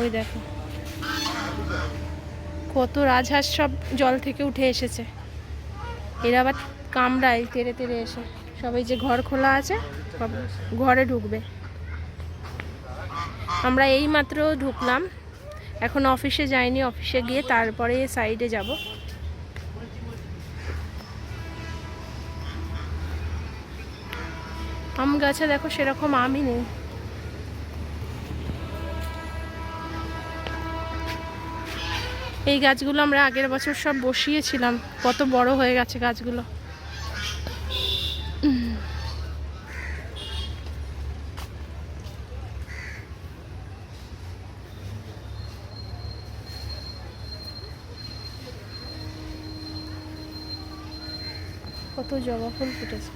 ওই দেখো। কত রাজহাঁস সব জল থেকে উঠে এসেছে। এরা আবার কামড়ায় তেড়ে তেড়ে এসে। সবাই যে ঘর খোলা আছে, সব ঘরে ঢুকবে। আমরা এই মাত্র ঢুকলাম। এখন অফিসে যাইনি, অফিসে গিয়ে তারপরে সাইডে যাব। আম গাছে দেখো সেরকম আমই নেই। এই গাছগুলো আমরা আগের বছর সব বসিয়েছিলাম। কত বড় হয়ে গেছে গাছগুলো। কত জবা ফুল ফুটেছে।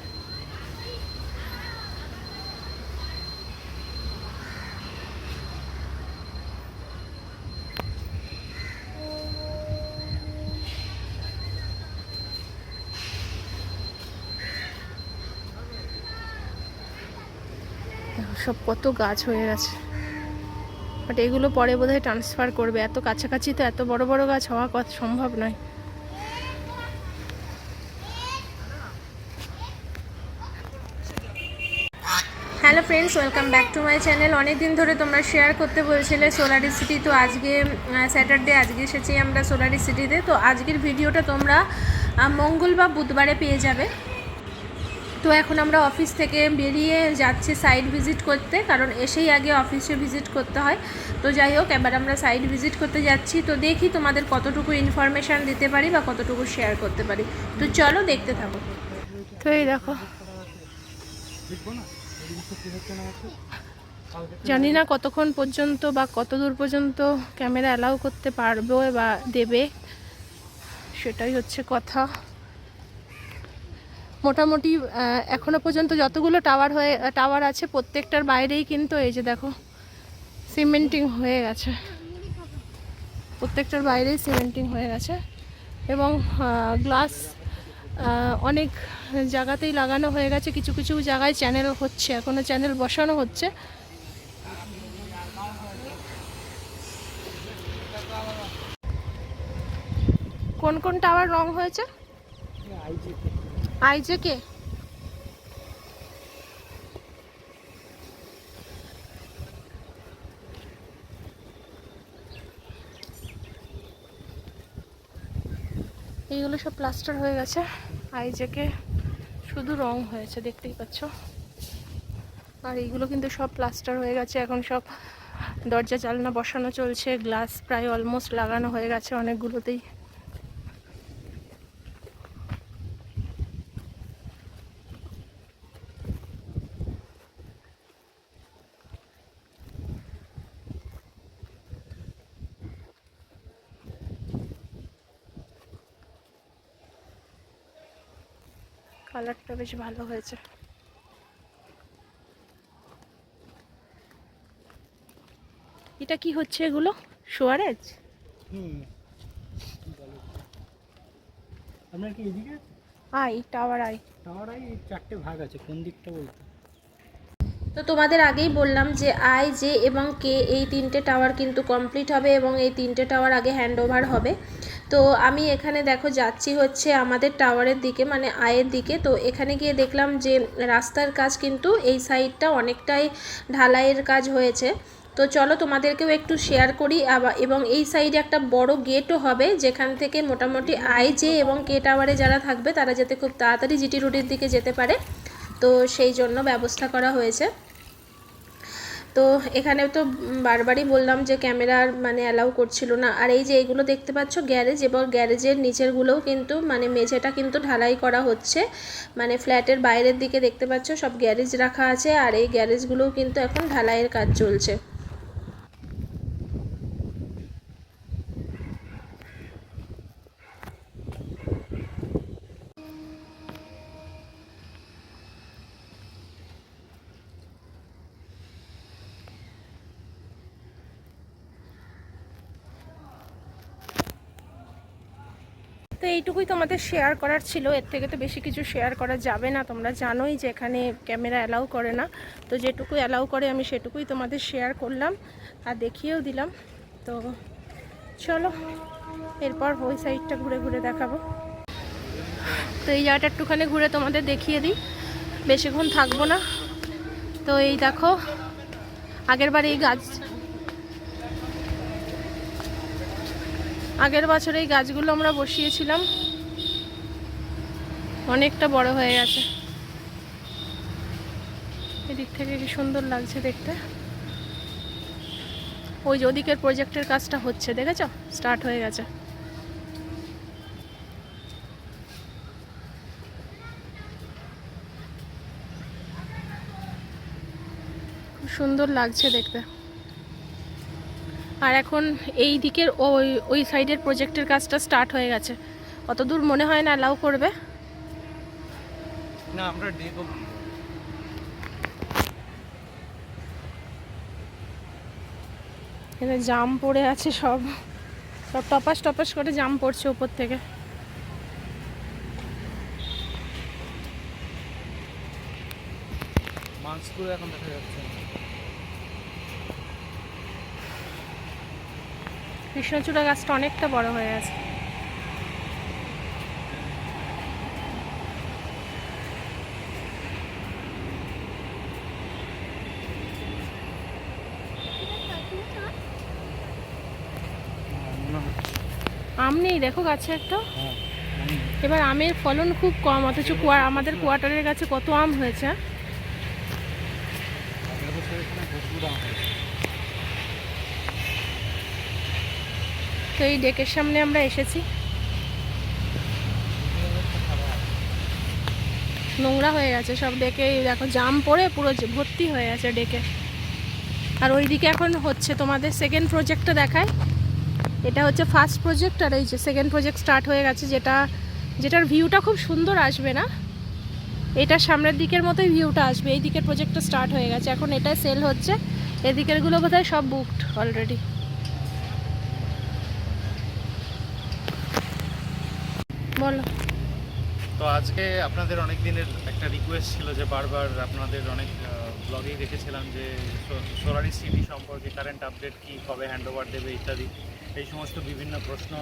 সব কত গাছ হয়ে গেছে। বাট এগুলো পরে বোধহয় ট্রান্সফার করবে। এত কাছাকাছি তো এত বড় বড় গাছ হওয়া কথা সম্ভব নয়। Hello friends welcome back to my channel অনেক দিন ধরে তোমরা শেয়ার করতে বলছিলে সোলারি সিটি তো আজকে স্যাটারডে আজকে এসেছি আমরা সোলারি সিটিতে তো। আজকের ভিডিওটা তোমরা মঙ্গল বা বুধবারে পেয়ে যাবে। তো এখন আমরা অফিস থেকে বেরিয়ে যাচ্ছি সাইট ভিজিট করতে, কারণ এসেই আগে অফিসে ভিজিট করতে হয়। তো যাই হোক, এবার আমরা সাইট ভিজিট করতে যাচ্ছি। তো দেখি তোমাদের কতটুকু ইনফরমেশান দিতে পারি বা কতটুকু শেয়ার করতে পারি। তো চলো দেখতে থাকো। তো এই দেখো। জানি না কতক্ষণ পর্যন্ত বা কত দূর পর্যন্ত ক্যামেরা অ্যালাউ করতে পারবে বা দেবে, সেটাই হচ্ছে কথা। মোটামুটি আহ, এখনও পর্যন্ত যতগুলো টাওয়ার হয়ে টাওয়ার আছে প্রত্যেকটার বাইরেই কিন্তু এই যে দেখো সিমেন্টিং হয়ে গেছে। প্রত্যেকটার বাইরেই সিমেন্টিং হয়ে গেছে এবং গ্লাস অনেক জায়গাতেই লাগানো হয়ে গেছে। কিছু কিছু জায়গায় চ্যানেল হচ্ছে এখনও চ্যানেল বসানো হচ্ছে। কোন কোন টাওয়ার রং হয়েছে? কে এইগুলো সব প্লাস্টার হয়ে গেছে। আইজেকে শুধু রং হয়েছে, দেখতেই পাচ্ছ। আর এইগুলো কিন্তু সব প্লাস্টার হয়ে গেছে, এখন সব দরজা জালনা বসানো চলছে গ্লাস প্রায় অলমোস্ট লাগানো হয়ে গেছে অনেকগুলোতেই। কালারটা বেশ ভালো হয়েছে। এটা কি হচ্ছে এগুলো? সোয়ারেজ? হুম। আপনার কি এদিকে I tower I. Tower I চারটে ভাগ আছে কোন দিকটা বলতে? তো তোমাদের আগেই বললাম যে আই জে এবং কে এই তিনটে টাওয়ার কিন্তু কমপ্লিট হবে এবং এই তিনটে টাওয়ার আগে হ্যান্ড ওভার হবে। তো আমি এখানে দেখো যাচ্ছি হচ্ছে আমাদের টাওয়ারের দিকে মানে আয়ের দিকে। তো এখানে গিয়ে দেখলাম যে রাস্তার কাজ কিন্তু এই সাইডটা অনেকটাই ঢালাইয়ের কাজ হয়েছে। তো চলো তোমাদেরকেও একটু শেয়ার করি। এবং এই সাইডে একটা বড় গেটও হবে, যেখান থেকে মোটামুটি আই জে এবং কে টাওয়ারে যারা থাকবে, তারা যাতে খুব তাড়াতাড়ি জিটি রুটির দিকে যেতে পারে। তো সেই জন্য ব্যবস্থা করা হয়েছে। তো এখানে তো বারবারই বললাম যে ক্যামেরার মানে অ্যালাউ করছিল না। আর এই যে এইগুলো দেখতে পাচ্ছ গ্যারেজ এবং গ্যারেজের নিচেরগুলোও কিন্তু মানে মেঝেটা কিন্তু ঢালাই করা হচ্ছে। মানে ফ্ল্যাটের বাইরের দিকে দেখতে পাচ্ছ সব গ্যারেজ রাখা আছে আর এই গ্যারেজগুলোও কিন্তু এখন ঢালাইয়ের কাজ চলছে। তো এইটুকুই তোমাদের শেয়ার করার ছিল। এর থেকে তো বেশি কিছু শেয়ার করা যাবে না। তোমরা জানোই যে এখানে ক্যামেরা অ্যালাউ করে না। তো যেটুকু অ্যালাউ করে আমি সেটুকুই তোমাদের শেয়ার করলাম আর দেখিয়েও দিলাম। তো চলো, এরপর ওই সাইডটা ঘুরে ঘুরে দেখাবো। তো এই জায়গাটা একটুখানি ঘুরে তোমাদের দেখিয়ে দিই। বেশিক্ষণ থাকব না। তো এই দেখো, আগের বার এই গাছ আগের বছর এই গাছগুলো আমরা বসিয়েছিলাম। অনেকটা বড় হয়ে গেছে। এদিক থেকে কি সুন্দর লাগছে দেখতে? ওই যে ওদিকের প্রজেক্টের কাজটা হচ্ছে, দেখেছ? স্টার্ট হয়ে গেছে। খুব সুন্দর লাগছে দেখতে। আর এখন এই দিকের ওই ওই সাইডের প্রজেক্টের কাজটা স্টার্ট হয়ে গেছে। অত দূর মনে হয় না অ্যালাউ করবে। না আমরা এখানে জাম পড়ে আছে সব। সব টপাস টপাস করে জাম পড়ছে উপর থেকে। মাস্কগুলো এখন দেখা যাচ্ছে কৃষ্ণচূড়া গাছটা অনেকটা বড় হয়ে গেছে। হচ্ছে। আম নেই দেখো গাছে একটা। হ্যাঁ, এবার আমের ফলন খুব কম অথচ আমাদের কোয়ার্টারের কাছে কত আম হয়েছে আগের বছর এখানে প্রচুর আম হয়েছে। তো এই ডেকের সামনে আমরা এসেছি। নোংরা হয়ে গেছে, সব ডেকে দেখো, জাম পড়ে পুরো ভর্তি হয়ে গেছে ডেকে। আর ওইদিকে এখন হচ্ছে তোমাদের সেকেন্ড প্রজেক্টটা দেখায়। এটা হচ্ছে ফার্স্ট প্রজেক্ট আর এই যে সেকেন্ড প্রজেক্ট স্টার্ট হয়ে গেছে, যেটা, যেটার ভিউটা খুব সুন্দর আসবে না? এটা সামনের দিকের মতোই ভিউটা আসবে, এই দিকের প্রজেক্টটা স্টার্ট হয়ে গেছে। এখন এটাই সেল হচ্ছে, এদিকেরগুলো বোধহয় সব বুকড অলরেডি বলো। তো আজকে আপনাদের অনেক দিনের একটা রিকোয়েস্ট ছিল যে বারবার আপনাদের অনেক ব্লগেই দেখেছিলাম যে সোলারি সিটি সম্পর্কে কারেন্ট আপডেট কি, কবে হ্যান্ড ওভার দেবে ইত্যাদি। এই সমস্ত বিভিন্ন প্রশ্ন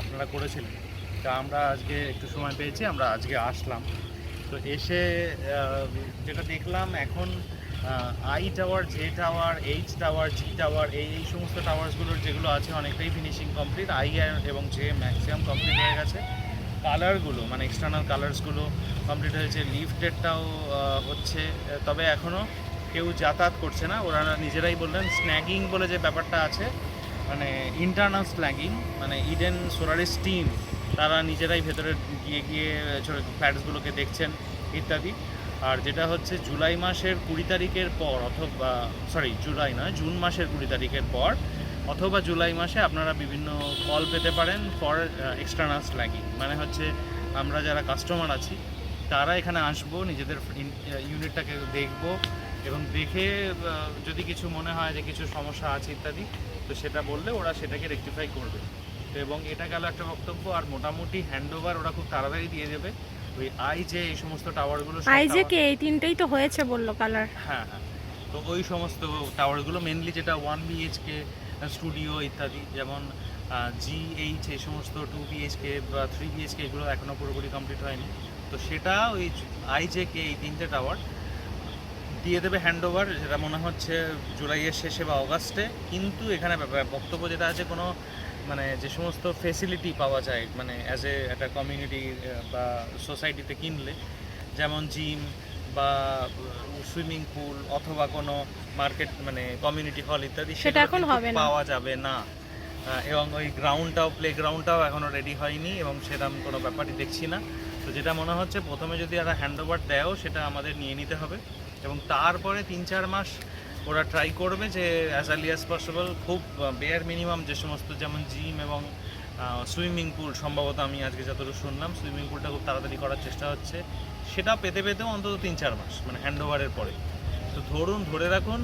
আপনারা করেছিলেন। তা আমরা আজকে একটু সময় পেয়েছি, আমরা আজকে আসলাম। তো এসে যেটা দেখলাম এখন I tower J tower H tower G tower এই এই সমস্ত টাওয়ার্সগুলোর যেগুলো আছে, অনেকটাই ফিনিশিং কমপ্লিট আই এবং জে ম্যাক্সিমাম কমপ্লিট হয়ে গেছে। কালারগুলো মানে এক্সটার্নাল কালার্সগুলো কমপ্লিট হয়েছে। লিফটেডটাও হচ্ছে, তবে এখনও কেউ যাতায়াত করছে না। ওরা নিজেরাই বললেন স্ন্যাগিং বলে যে ব্যাপারটা আছে মানে ইন্টারনাল স্ন্যাগিং মানে ইডেন সোলারিস টিম তারা নিজেরাই ভেতরে গিয়ে গিয়ে, ছোটো ফ্ল্যাটসগুলোকে দেখছেন, ইত্যাদি। আর যেটা হচ্ছে জুলাই মাসের কুড়ি তারিখের পর, অথবা সরি জুলাই নয়, জুন মাসের কুড়ি তারিখের পর অথবা জুলাই মাসে আপনারা বিভিন্ন কল পেতে পারেন ফর এক্সটার্নাল স্ল্যাগিং মানে হচ্ছে আমরা যারা কাস্টমার আছি তারা এখানে আসব নিজেদের ইউনিটটাকে দেখব এবং দেখে যদি কিছু মনে হয় যে কিছু সমস্যা আছে ইত্যাদি তো সেটা বললে ওরা সেটাকে রেকটিফাই করবে। তো এবং এটা গেল একটা বক্তব্য আর মোটামুটি হ্যান্ড ওভার ওরা খুব তাড়াতাড়ি দিয়ে দেবে। ওই আই যে এই সমস্ত টাওয়ারগুলো আইজে tower- কে এই তিনটেই তো হয়েছে বলল কালার হ্যাঁ হ্যাঁ। তো ওই সমস্ত টাওয়ারগুলো মেনলি যেটা ওয়ান বিএইচকে স্টুডিও ইত্যাদি, যেমন জি এইচ এই সমস্ত টু বিএইচকে বা থ্রি বিএইচকে এগুলো এখনও পুরোপুরি কমপ্লিট হয়নি। তো সেটা ওই আইজেকে এই তিনটে টাওয়ার দিয়ে দেবে হ্যান্ড ওভার যেটা মনে হচ্ছে জুলাইয়ের শেষে বা অগাস্টে। কিন্তু এখানে বক্তব্য যেটা আছে, কোনো মানে যে সমস্ত ফেসিলিটি পাওয়া যায় মানে অ্যাজ এ একটা কমিউনিটি বা সোসাইটিতে কিনলে, যেমন জিম বা সুইমিং পুল অথবা কোনো মার্কেট মানে কমিউনিটি হল ইত্যাদি সেটা এখন হবে না। পাওয়া যাবে না। এবং ওই গ্রাউন্ডটাও প্লে গ্রাউন্ডটাও এখনও রেডি হয়নি এবং সেরকম কোনো ব্যাপারই দেখছি না। তো যেটা মনে হচ্ছে প্রথমে যদি এরা হ্যান্ড ওভার দেয়ও সেটা আমাদের নিয়ে নিতে হবে। এবং তারপরে তিন চার মাস ওরা ট্রাই করবে যে অ্যাজ আর্লি অ্যাজ পসিবল খুব বেয়ার মিনিমাম যে সমস্ত যেমন জিম এবং সুইমিং পুল সম্ভবত আমি আজকে যতটুকু শুনলাম সুইমিং পুলটা খুব তাড়াতাড়ি করার চেষ্টা হচ্ছে। সেটা পেতে পেতেও অন্তত তিন চার মাস মানে হ্যান্ড ওভারের পরে। তো ধরুন ধরে রাখুন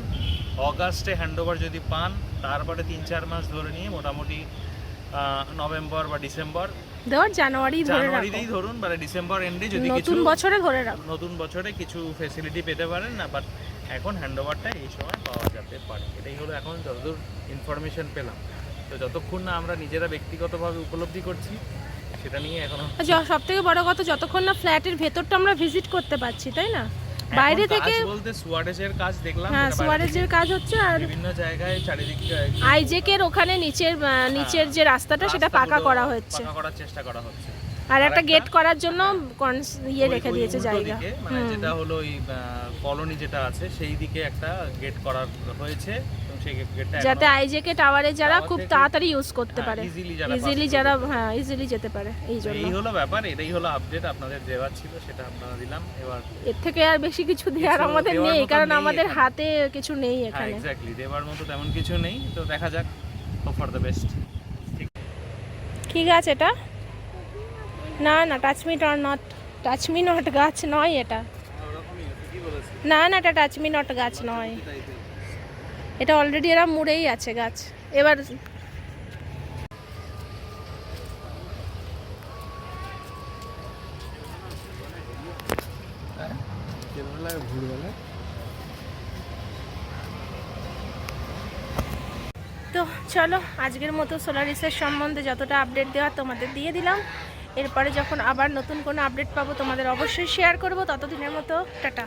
অগাস্টে হ্যান্ড ওভার যদি পান তারপরে তিন চার মাস ধরে নিয়ে মোটামুটি নভেম্বর বা ডিসেম্বর ধর জানুয়ারি ধরে জানুয়ারিতেই ধরুন মানে ডিসেম্বর এন্ডে যদি কিছু নতুন বছরে ধরে রাখো। নতুন বছরে কিছু ফেসিলিটি পেতে পারেন না বাট এখন হ্যান্ডওভারটা এই সময় পাওয়া যেতে পারে। এটাই হলো এখন যতদূর ইনফরমেশন পেলাম। তো যতক্ষণ না আমরা নিজেরা ব্যক্তিগতভাবে উপলব্ধি করছি সেটা নিয়ে এখনও সব থেকে বড় কথা যতক্ষণ না ফ্ল্যাটের ভেতরটা আমরা ভিজিট করতে পারছি তাই না? বাইরে থেকে বলতে সুয়ারেজের কাজ দেখলাম হ্যাঁ সুয়ারেজের কাজ হচ্ছে আর বিভিন্ন জায়গায় চারিদিকে আইজেকের ওখানে নিচের নিচের যে রাস্তাটা সেটা পাকা করা হচ্ছে। পাকা করার চেষ্টা করা হচ্ছে। আর একটা গেট করার জন্য ইয়ে রেখে দিয়েছে জায়গা। মানে যেটা হলো ওই কলোনি যেটা আছে সেই দিকে একটা গেট করা হয়েছে। যাতে আইজেকে টাওয়ারে যারা খুব তাড়াতাড়ি ইউজ করতে হ্যাঁ, পারে। ইজিলি যারা হ্যাঁ ইজিলি যেতে পারে এই জন্য। এই হলো ব্যাপার এটাই হলো আপডেট আপনাদের দেওয়ার ছিল সেটা আপনারা দিলাম এবার এর থেকে আর বেশি কিছু দেওয়ার আমাদের নেই কারণ আমাদের হাতে কিছু নেই হ্যাঁ এখানে। এক্স্যাক্টলি দেওয়ার মতো তেমন কিছু নেই তো দেখা যাক ফর দ্য বেস্ট কি গাছ এটা? না না টাচমি নট টাচমি নট গাছ নয় এটা। না না এটা টাচমি নট গাছ নয়। এটা অলরেডি এরা মুড়েই আছে গাছ। এবার তো চলো, আজকের মতো সোলারিসের সম্বন্ধে যতটা আপডেট দেওয়ার তোমাদের দিয়ে দিলাম। এরপরে যখন আবার নতুন কোনো আপডেট পাবো, তোমাদের অবশ্যই শেয়ার করব। ততদিনের মতো, টাটা।